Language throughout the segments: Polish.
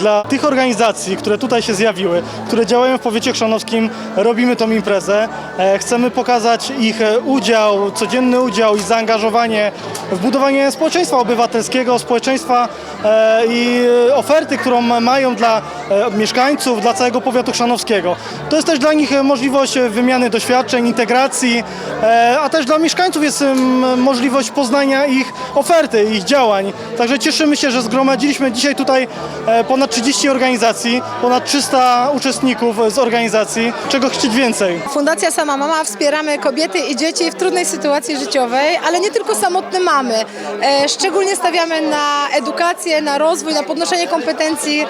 Dla tych organizacji, które tutaj się zjawiły, które działają w powiecie chrzanowskim, robimy tą imprezę. E, Chcemy pokazać ich e, udział, codzienny udział i zaangażowanie w budowanie społeczeństwa obywatelskiego, społeczeństwa e, i oferty, którą mają dla e, mieszkańców, dla całego powiatu chrzanowskiego. To jest też dla nich e, możliwość e, wymiany doświadczeń, integracji, a też dla mieszkańców jest możliwość poznania ich oferty, ich działań. Także cieszymy się, że zgromadziliśmy dzisiaj tutaj ponad 30 organizacji, ponad 300 uczestników z organizacji. Czego chcieć więcej? Fundacja Sama Mama wspieramy kobiety i dzieci w trudnej sytuacji życiowej, ale nie tylko samotne mamy. Szczególnie stawiamy na edukację, na rozwój, na podnoszenie kompetencji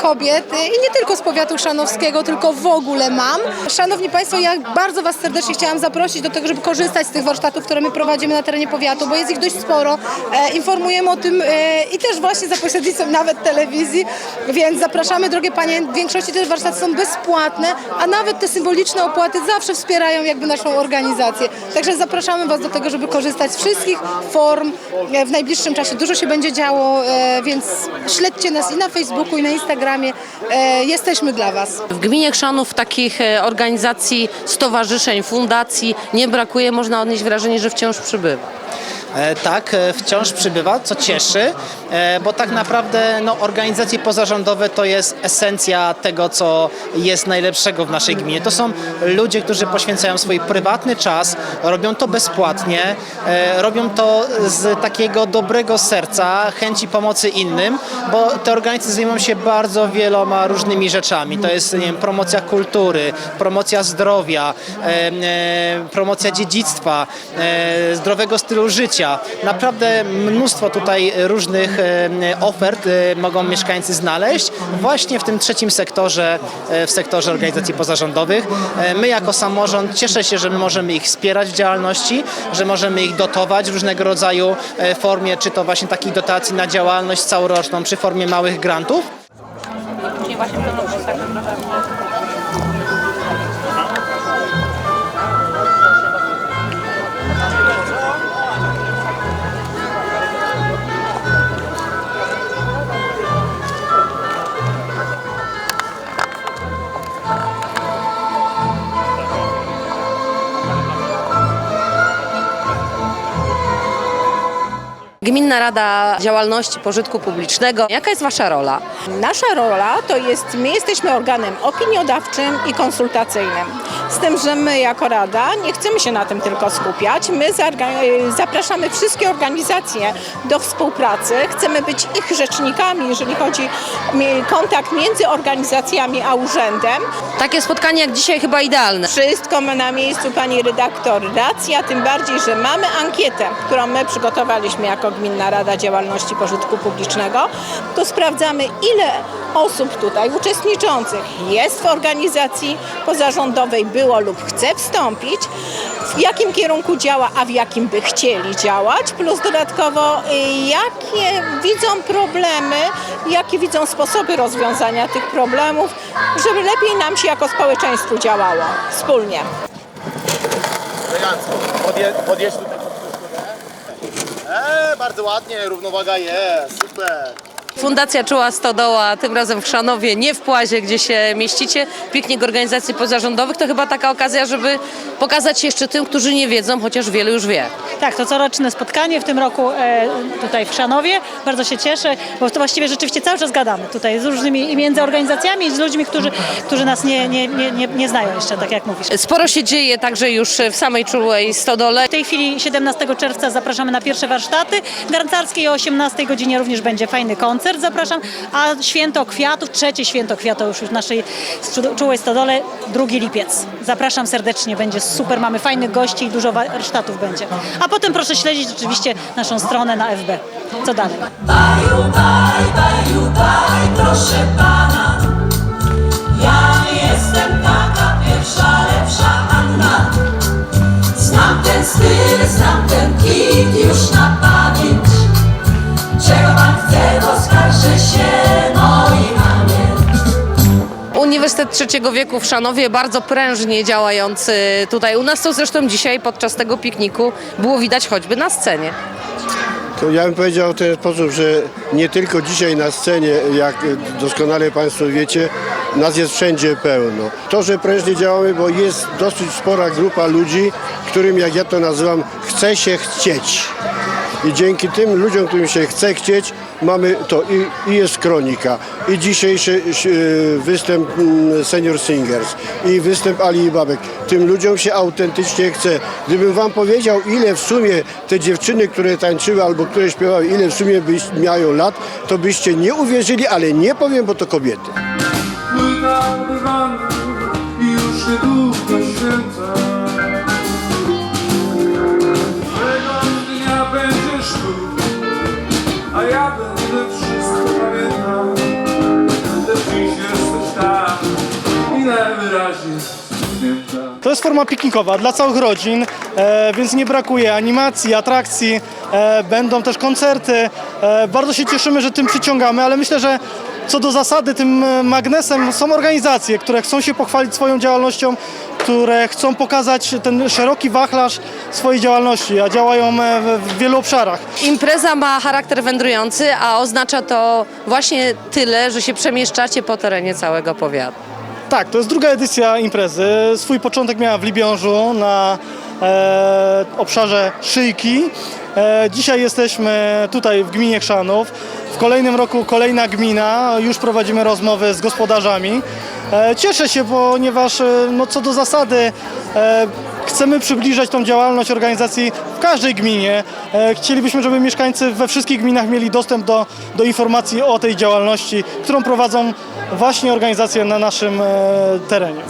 kobiet e, i nie tylko z powiatu chrzanowskiego, tylko w ogóle mam. Szanowni Państwo, ja bardzo Was serdecznie chciałam zaprosić do tego, żeby korzystać z tych warsztatów, które my prowadzimy na terenie powiatu, bo jest ich dość sporo. E, Informujemy o tym e, i też właśnie za pośrednictwem nawet telewizji, więc zapraszamy, drogie Panie. W większości te warsztaty są bezpłatne, a nawet te symboliczne opłaty zawsze wspierają jakby naszą organizację. Także zapraszamy Was do tego, żeby korzystać z wszystkich form e, w najbliższym czasie. Dużo się będzie działo, e, więc śledźcie nas i na Facebooku, i na Instagramie. E, Jesteśmy dla Was. W gminie Chrzanów takich e, organizacji, stowarzyszeń, fundacji nie brakuje. Można odnieść wrażenie, że wciąż przybywa. E, Tak, e, wciąż przybywa, co cieszy, e, bo tak naprawdę no, organizacje pozarządowe to jest esencja tego, co jest najlepszego w naszej gminie. To są ludzie, którzy poświęcają swój prywatny czas, robią to bezpłatnie, robią to z takiego dobrego serca, chęci pomocy innym, bo te organizacje zajmują się bardzo wieloma różnymi rzeczami. To jest nie wiem, promocja kultury, promocja zdrowia, promocja dziedzictwa, zdrowego stylu życia. Naprawdę mnóstwo tutaj różnych e, ofert e, mogą mieszkańcy znaleźć właśnie w tym trzecim sektorze, e, w sektorze organizacji pozarządowych. My jako samorząd cieszę się, że my możemy ich wspierać w działalności, że możemy ich dotować w różnego rodzaju formie, czy to właśnie takich dotacji na działalność całoroczną, czy w formie małych grantów. Gminna Rada Działalności Pożytku Publicznego. Jaka jest Wasza rola? Nasza rola to jest, my jesteśmy organem opiniodawczym i konsultacyjnym. Z tym, że my jako Rada nie chcemy się na tym tylko skupiać. My zaorga- zapraszamy wszystkie organizacje do współpracy. Chcemy być ich rzecznikami, jeżeli chodzi o kontakt między organizacjami a urzędem. Takie spotkanie jak dzisiaj chyba idealne. Wszystko ma na miejscu pani redaktor racja, tym bardziej, że mamy ankietę, którą my przygotowaliśmy jako Gminna Rada Działalności Pożytku Publicznego. Tu sprawdzamy, ile osób tutaj uczestniczących jest w organizacji pozarządowej, było lub chce wstąpić, w jakim kierunku działa, a w jakim by chcieli działać, plus dodatkowo y, jakie widzą problemy, jakie widzą sposoby rozwiązania tych problemów, żeby lepiej nam się jako społeczeństwu działało wspólnie. Elegancko. Podje, tutaj Eee, bardzo ładnie, równowaga jest, super. Fundacja Czuła Stodoła, tym razem w Chrzanowie, nie w Płazie, gdzie się mieścicie. Piknik organizacji pozarządowych to chyba taka okazja, żeby pokazać się jeszcze tym, którzy nie wiedzą, chociaż wielu już wie. Tak, to coroczne spotkanie w tym roku e, tutaj w Szanowie. Bardzo się cieszę, bo to właściwie rzeczywiście cały czas gadamy tutaj z różnymi i między organizacjami i z ludźmi, którzy, którzy nas nie, nie, nie, nie, nie znają jeszcze, tak jak mówisz. Sporo się dzieje także już w samej Czułej Stodole. W tej chwili 17 czerwca zapraszamy na pierwsze warsztaty garncarskie i o 18 godzinie również będzie fajny koncert. Zapraszam, a święto kwiatów, trzecie święto kwiatów już w naszej Czu- Czułej Stodole, 2 lipiec. Zapraszam serdecznie, będzie super, mamy fajnych gości i dużo warsztatów będzie. A potem proszę śledzić oczywiście naszą stronę na FB. Co dalej? Baju, baj, baju, baj, proszę pana. Ja nie jestem taka pierwsza, lepsza Trzeciego Wieku w Szanowie, bardzo prężnie działający tutaj u nas, co zresztą dzisiaj podczas tego pikniku było widać choćby na scenie. To ja bym powiedział w ten sposób, że nie tylko dzisiaj na scenie, jak doskonale Państwo wiecie, nas jest wszędzie pełno. To, że prężnie działamy, bo jest dosyć spora grupa ludzi, którym, jak ja to nazywam, chce się chcieć. I dzięki tym ludziom, którym się chce chcieć, mamy to i, i jest kronika, i dzisiejszy e, występ mm, Senior Singers, i występ Ali i Babek. Tym ludziom się autentycznie chce. Gdybym wam powiedział, ile w sumie te dziewczyny, które tańczyły albo które śpiewały, ile w sumie byś, mają lat, to byście nie uwierzyli, ale nie powiem, bo to kobiety. I już Tego To jest forma piknikowa dla całych rodzin, e, więc nie brakuje animacji, atrakcji, e, będą też koncerty. E, bardzo się cieszymy, że tym przyciągamy, ale myślę, że co do zasady tym magnesem są organizacje, które chcą się pochwalić swoją działalnością, które chcą pokazać ten szeroki wachlarz swojej działalności, a działają w wielu obszarach. Impreza ma charakter wędrujący, a oznacza to właśnie tyle, że się przemieszczacie po terenie całego powiatu. Tak, to jest druga edycja imprezy. Swój początek miała w Libiążu na e, obszarze Szyjki. E, dzisiaj jesteśmy tutaj w gminie Chrzanów. W kolejnym roku kolejna gmina. Już prowadzimy rozmowy z gospodarzami. E, cieszę się, ponieważ e, no, co do zasady e, chcemy przybliżać tą działalność organizacji w każdej gminie. E, chcielibyśmy, żeby mieszkańcy we wszystkich gminach mieli dostęp do, do informacji o tej działalności, którą prowadzą właśnie organizacje na naszym e, terenie.